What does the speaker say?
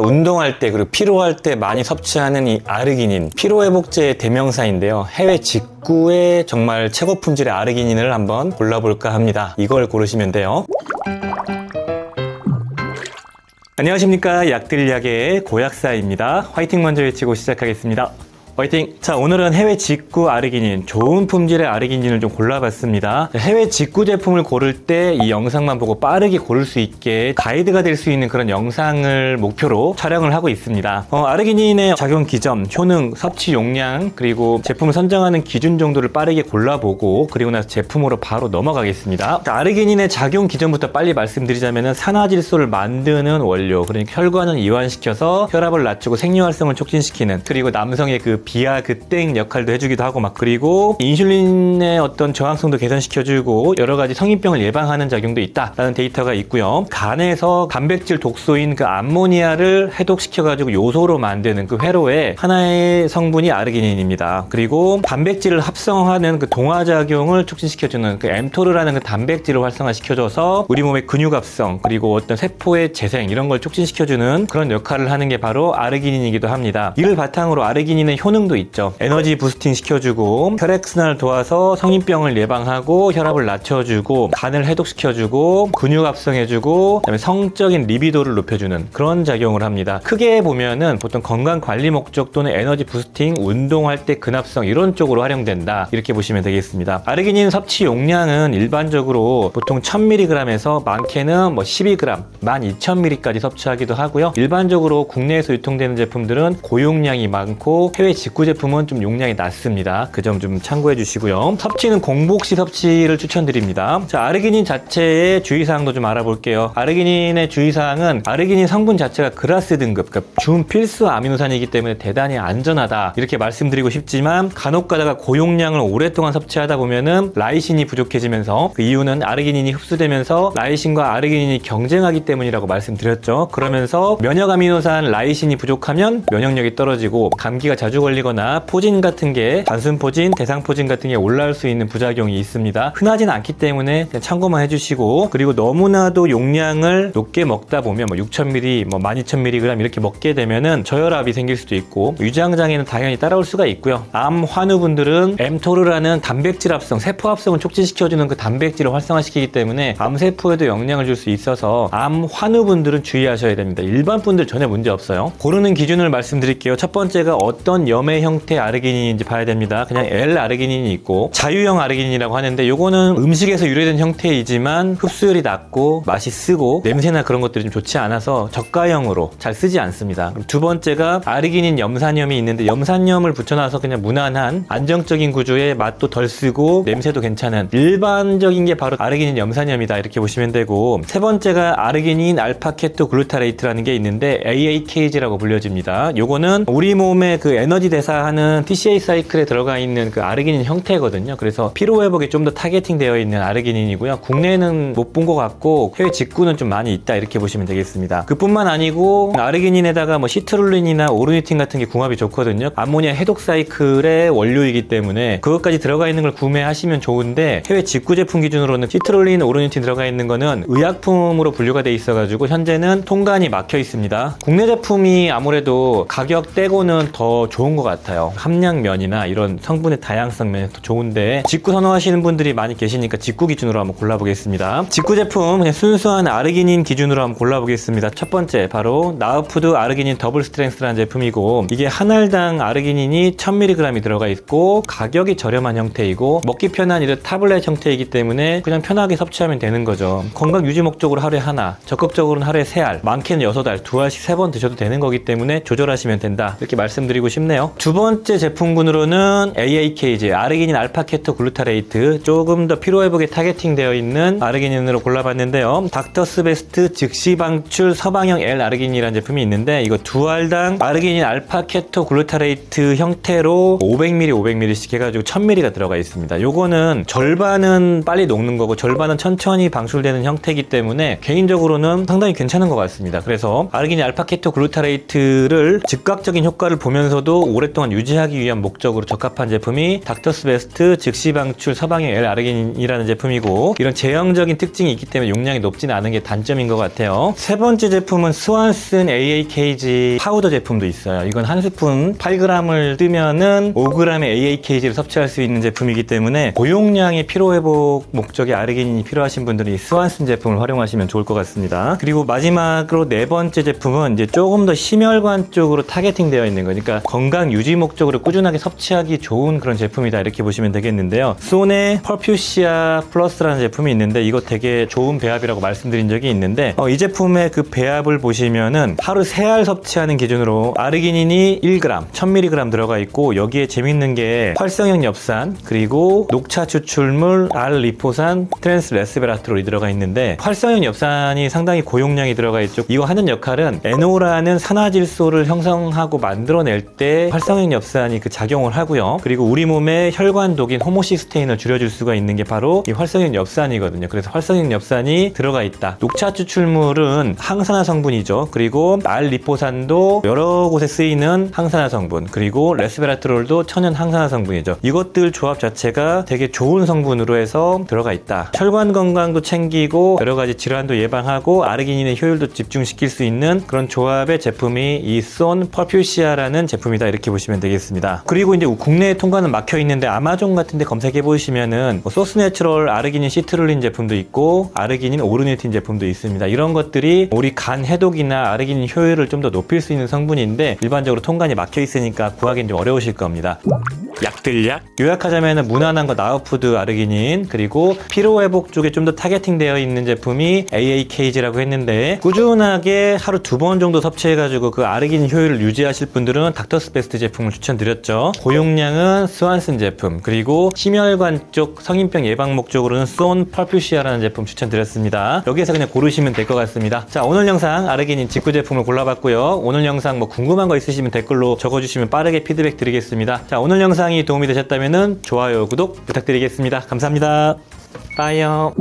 운동할 때 그리고 피로할 때 많이 섭취하는 이 아르기닌 피로회복제의 대명사인데요. 해외 직구의 정말 최고 품질의 아르기닌을 한번 골라볼까 합니다. 이걸 고르시면 돼요. 안녕하십니까. 약들약의 고약사입니다. 화이팅 먼저 외치고 시작하겠습니다 화이팅! 자, 오늘은 해외 직구 아르기닌, 좋은 품질의 아르기닌을 좀 골라봤습니다. 해외 직구 제품을 고를 때 이 영상만 보고 빠르게 고를 수 있게 가이드가 될 수 있는 그런 영상을 목표로 촬영을 하고 있습니다. 어, 아르기닌의 작용 기점, 효능, 섭취 용량, 그리고 제품을 선정하는 기준 정도를 빠르게 골라보고 그리고 나서 제품으로 바로 넘어가겠습니다. 자, 아르기닌의 작용 기전부터 빨리 말씀드리자면 산화질소를 만드는 원료, 그러니까 혈관을 이완시켜서 혈압을 낮추고 생리활성을 촉진시키는 그리고 남성의 그 비아 그땡 역할도 해주기도 하고 막 그리고 인슐린의 어떤 저항성도 개선시켜주고 여러 가지 성인병을 예방하는 작용도 있다라는 데이터가 있고요. 간에서 단백질 독소인 그 암모니아를 해독시켜가지고 요소로 만드는 그 회로의 하나의 성분이 아르기닌입니다. 그리고 단백질을 합성하는 그 동화작용을 촉진시켜주는 그 엠토르라는 그 단백질을 활성화시켜줘서 우리 몸의 근육 합성 그리고 어떤 세포의 재생 이런 걸 촉진시켜주는 그런 역할을 하는 게 바로 아르기닌이기도 합니다. 이를 바탕으로 아르기닌의 효 능도 있죠. 에너지 부스팅 시켜주고 혈액순환을 도와서 성인병을 예방하고 혈압을 낮춰주고 간을 해독시켜주고 근육 합성해주고 그다음에 성적인 리비도를 높여주는 그런 작용을 합니다. 크게 보면은 보통 건강 관리 목적 또는 에너지 부스팅, 운동할 때 근합성 이런 쪽으로 활용된다 이렇게 보시면 되겠습니다. 아르기닌 섭취 용량은 일반적으로 보통 1000mg에서 많게는 뭐 12g, 12,000mg까지 섭취하기도 하고요. 일반적으로 국내에서 유통되는 제품들은 고용량이 많고 해외 직구 제품은 좀 용량이 낮습니다. 그 점 좀 참고해 주시고요. 섭취는 공복 시 섭취를 추천드립니다. 자, 아르기닌 자체의 주의사항도 좀 알아볼게요. 아르기닌의 주의사항은 아르기닌 성분 자체가 그라스 등급, 그러니까 준필수 아미노산이기 때문에 대단히 안전하다. 이렇게 말씀드리고 싶지만 간혹 가다가 고용량을 오랫동안 섭취하다 보면은 라이신이 부족해지면서 그 이유는 아르기닌이 흡수되면서 라이신과 아르기닌이 경쟁하기 때문이라고 말씀드렸죠. 그러면서 면역 아미노산 라이신이 부족하면 면역력이 떨어지고 감기가 자주 걸리 거나 포진 같은 게 단순 포진, 대상 포진 같은 게 올라올 수 있는 부작용이 있습니다. 흔하진 않기 때문에 참고만 해주시고 그리고 너무나도 용량을 높게 먹다 보면 뭐 6,000ml, 뭐 12,000mg 이렇게 먹게 되면은 저혈압이 생길 수도 있고 유장 장애는 당연히 따라올 수가 있고요. 암 환우분들은 엠토르라는 단백질 합성, 세포 합성을 촉진시켜주는 그 단백질을 활성화시키기 때문에 암 세포에도 영향을 줄 수 있어서 암 환우분들은 주의하셔야 됩니다. 일반 분들 전혀 문제 없어요. 고르는 기준을 말씀드릴게요. 첫 번째가 어떤 염의 형태 아르기닌인지 봐야 됩니다. 그냥 L 아르기닌이 있고 자유형 아르기닌이라고 하는데 요거는 음식에서 유래된 형태이지만 흡수율이 낮고 맛이 쓰고 냄새나 그런 것들이 좀 좋지 않아서 저가형으로 잘 쓰지 않습니다. 두 번째가 아르기닌 염산염이 있는데 염산염을 붙여놔서 그냥 무난한 안정적인 구조의 맛도 덜 쓰고 냄새도 괜찮은 일반적인 게 바로 아르기닌 염산염이다 이렇게 보시면 되고 세 번째가 아르기닌 알파케토 글루타레이트라는 게 있는데 AAKG라고 불려집니다. 요거는 우리 몸의 그 에너지 대사하는 TCA 사이클에 들어가 있는 그 아르기닌 형태거든요. 그래서 피로 회복에 좀더 타겟팅 되어 있는 아르기닌이고요. 국내에는 못 본 것 같고 해외 직구는 좀 많이 있다 이렇게 보시면 되겠습니다. 그뿐만 아니고 아르기닌에다가 뭐 시트룰린이나 오르니틴 같은 게 궁합이 좋거든요. 암모니아 해독 사이클의 원료이기 때문에 그것까지 들어가 있는 걸 구매하시면 좋은데 해외 직구 제품 기준으로는 시트룰린, 오르니틴 들어가 있는 거는 의약품으로 분류가 돼 있어가지고 현재는 통관이 막혀 있습니다. 국내 제품이 아무래도 가격 떼고는 더 좋은 것 같아요. 함량면이나 이런 성분의 다양성 면에서 더 좋은데 직구 선호하시는 분들이 많이 계시니까 직구 기준으로 한번 골라보겠습니다. 직구 제품 그냥 순수한 아르기닌 기준으로 한번 골라보겠습니다. 첫 번째 바로 나우푸드 아르기닌 더블 스트렝스라는 제품이고 이게 한 알당 아르기닌이 1000mg이 들어가 있고 가격이 저렴한 형태이고 먹기 편한 이런 타블렛 형태이기 때문에 그냥 편하게 섭취하면 되는 거죠. 건강 유지 목적으로 하루에 하나, 적극적으로는 하루에 세 알, 많게는 여섯 알, 두 알씩 세 번 드셔도 되는 거기 때문에 조절하시면 된다. 이렇게 말씀드리고 싶네요. 두 번째 제품군으로는 AAKG, 아르기닌 알파케토 글루타레이트, 조금 더 피로회복에 타겟팅 되어 있는 아르기닌으로 골라봤는데요. 닥터스 베스트 즉시 방출 서방형 L 아르기닌이라는 제품이 있는데 이거 두 알당 아르기닌 알파케토 글루타레이트 형태로 500ml, 500ml씩 해가지고 1000ml가 들어가 있습니다. 요거는 절반은 빨리 녹는 거고 절반은 천천히 방출되는 형태이기 때문에 개인적으로는 상당히 괜찮은 것 같습니다. 그래서 아르기닌 알파케토 글루타레이트를 즉각적인 효과를 보면서도 오랫동안 유지하기 위한 목적으로 적합한 제품이 닥터스 베스트 즉시 방출 서방형 L 아르기닌이라는 제품이고 이런 제형적인 특징이 있기 때문에 용량이 높지는 않은 게 단점인 것 같아요. 세 번째 제품은 스완슨 AAKG 파우더 제품도 있어요. 이건 한 스푼 8g을 뜨면은 5g의 AAKG를 섭취할 수 있는 제품이기 때문에 고용량의 피로 회복 목적의 아르기닌이 필요하신 분들이 이 스완슨 제품을 활용하시면 좋을 것 같습니다. 그리고 마지막으로 네 번째 제품은 이제 조금 더 심혈관 쪽으로 타겟팅 되어 있는 거니까 건강 유지 목적으로 꾸준하게 섭취하기 좋은 그런 제품이다 이렇게 보시면 되겠는데요. 손에 펄퓨시아 플러스라는 제품이 있는데 이거 되게 좋은 배합이라고 말씀드린 적이 있는데 어, 이 제품의 그 배합을 보시면은 하루 3알 섭취하는 기준으로 아르기닌이 1g, 1000mg 들어가 있고 여기에 재밌는 게 활성형 엽산 그리고 녹차 추출물 알리포산 트랜스 레스베라트롤이 들어가 있는데 활성형 엽산이 상당히 고용량이 들어가 있죠. 이거 하는 역할은 에노라는 산화질소를 형성하고 만들어낼 때 활성형 엽산이 그 작용을 하고요. 그리고 우리 몸의 혈관 독인 호모시스테인을 줄여줄 수가 있는 게 바로 이 활성형 엽산이거든요. 그래서 활성형 엽산이 들어가 있다. 녹차 추출물은 항산화 성분이죠. 그리고 알리포산도 여러 곳에 쓰이는 항산화 성분, 그리고 레스베라트롤도 천연 항산화 성분이죠. 이것들 조합 자체가 되게 좋은 성분으로 해서 들어가 있다. 혈관 건강도 챙기고 여러 가지 질환도 예방하고 아르기닌의 효율도 집중시킬 수 있는 그런 조합의 제품이 이 쏜 퍼퓨시아라는 제품이다 이렇게 보시면 되겠습니다. 그리고 이제 국내에 통과는 막혀 있는데 아마존 같은데 검색해 보시면은 뭐 소스 내추럴 아르기닌 시트룰린 제품도 있고 아르기닌 오르니틴 제품도 있습니다. 이런 것들이 우리 간 해독이나 아르기닌 효율을 좀 더 높일 수 있는 성분인데 일반적으로 통관이 막혀 있으니까 구하기는 좀 어려우실 겁니다. 약들약 요약하자면 무난한 거 나우푸드 아르기닌 그리고 피로회복 쪽에 좀 더 타겟팅 되어 있는 제품이 AAKG라고 했는데 꾸준하게 하루 두 번 정도 섭취해가지고 그 아르기닌 효율을 유지하실 분들은 닥터스 베스트 제품을 추천드렸죠. 고용량은 스완슨 제품 그리고 심혈관 쪽 성인병 예방 목적으로는 쏜 펄퓨시아라는 제품 추천드렸습니다. 여기에서 그냥 고르시면 될 것 같습니다. 자 오늘 영상 아르기닌 직구 제품을 골라봤고요. 오늘 영상 뭐 궁금한 거 있으시면 댓글로 적어주시면 빠르게 피드백 드리겠습니다. 자 오늘 영상이 도움이 되셨다면 좋아요 구독 부탁드리겠습니다. 감사합니다. 빠이요